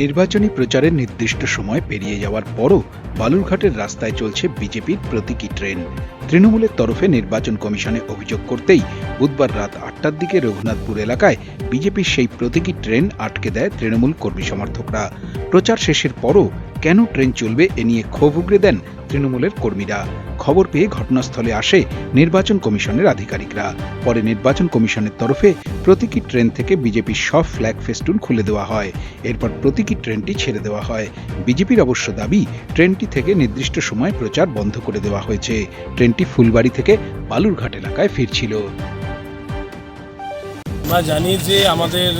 নির্বাচনী প্রচারের নির্দিষ্ট সময় পেরিয়ে যাওয়ার পরও বালুরঘাটের রাস্তায় চলছে বিজেপির প্রতীকী ট্রেন। তৃণমূলের তরফে নির্বাচন কমিশনে অভিযোগ করতেই বুধবার রাত আটটার দিকে রঘুনাথপুর এলাকায় বিজেপির সেই প্রতীকী ট্রেন আটকে দেয় তৃণমূল কর্মী সমর্থকরা। প্রচার শেষের পরও কেন ট্রেন চলবে এ নিয়ে ক্ষোভ উগরে দেন তৃণমূলের কর্মীরা। খবর পেয়ে ঘটনাস্থলে আসে নির্বাচন কমিশনের আধিকারিকরা। পরে নির্বাচন কমিশনের তরফে প্রতীকী ট্রেন থেকে বিজেপির সব ফ্ল্যাগ ফেস্টুন খুলে দেওয়া হয়। এরপর প্রতীকী ট্রেনটি ছেড়ে দেওয়া হয়। বিজেপির অবশ্য দাবি, ট্রেনটি থেকে নির্দিষ্ট সময় প্রচার বন্ধ করে দেওয়া হয়েছে। ট্রেনটি ফুলবাড়ি থেকে বালুরঘাট এলাকায় ফিরছিল। আমরা জানি যে আমাদের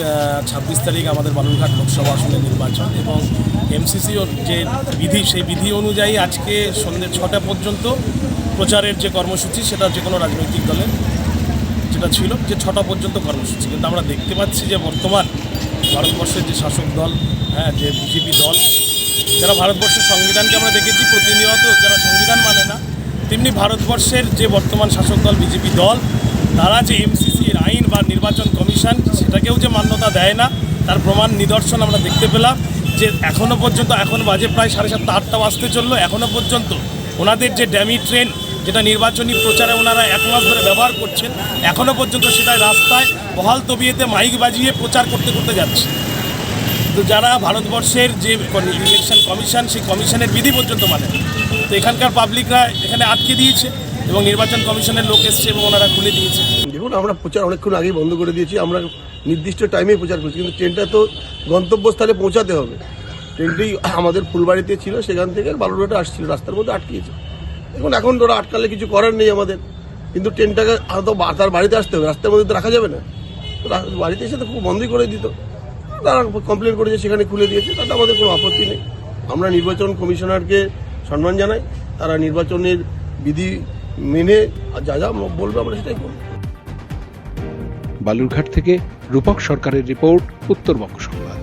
ছাব্বিশ তারিখ আমাদের বালুরঘাট লোকসভা আসনের নির্বাচন এবং এমসিসির যে বিধি, সেই বিধি অনুযায়ী আজকে সন্ধ্যে ছটা পর্যন্ত প্রচারের যে কর্মসূচি, সেটা যে কোনো রাজনৈতিক দলের যেটা ছিল, যে ছটা পর্যন্ত কর্মসূচি। কিন্তু আমরা দেখতে পাচ্ছি যে বর্তমান ভারতবর্ষের যে শাসক দল হ্যাঁ যে বিজেপি দল, যারা ভারতবর্ষের সংবিধানকে আমরা দেখেছি, প্রতিনিয়ত যারা সংবিধান মানে না, তেমনি ভারতবর্ষের যে বর্তমান শাসক দল, বিজেপি দল, তারা যে এমসিসির আইন বা নির্বাচন কমিশন, সেটাকেও যে মান্যতা দেয় না, তার প্রমাণ নিদর্শন আমরা দেখতে পেলাম যে এখনও পর্যন্ত, এখন বাজে প্রায় সাড়ে সাতটা, আটটা বাজতে চলল এখনও পর্যন্ত ওনাদের যে ড্যামি ট্রেন যেটা নির্বাচনী প্রচারে ওনারা এক মাস ধরে ব্যবহার করছেন এখনও পর্যন্ত সেটা রাস্তায় বহাল তবিয়েতে মাইক বাজিয়ে প্রচার করতে করতে যাচ্ছে। তো যারা ভারতবর্ষের যে ইলেকশন কমিশন, সেই কমিশনের বিধি পর্যন্ত মানে। তো এখানকার পাবলিকরা এখানে আটকে দিয়েছে এবং নির্বাচন কমিশনের লোক এসছে এবং ওনারা খুলে দিয়েছে। দেখুন, আমরা প্রচার অনেকক্ষণ আগেই বন্ধ করে দিয়েছি, আমরা নির্দিষ্ট টাইমে প্রচার করছি, কিন্তু ট্রেনটা তো গন্তব্যস্থলে পৌঁছাতে হবে। ট্রেনটি আমাদের ফুলবাড়িতে ছিল, সেখান থেকে বালুরঘাটে আসছিল, রাস্তার মধ্যে আটকিয়েছে এখন এখন ওরা আটকালে কিছু করার নেই আমাদের। কিন্তু ট্রেনটাকে হয়তো বা- তার বাড়িতে আসতে হবে, রাস্তার মধ্যে তো রাখা যাবে না। তো বাড়িতে এসে তো খুব বন্ধই করে দিত। তারা কমপ্লেন করেছে, সেখানে খুলে দিয়েছে, তাতে আমাদের কোনো আপত্তি নেই। আমরা নির্বাচন কমিশনারকে সম্মান জানাই, তারা নির্বাচনের বিধি মেনে আর যা যা বলবে আমরা সেটাই করব। বালুরঘাট থেকে রূপক সরকারের রিপোর্ট, উত্তরবঙ্গ সংবাদ।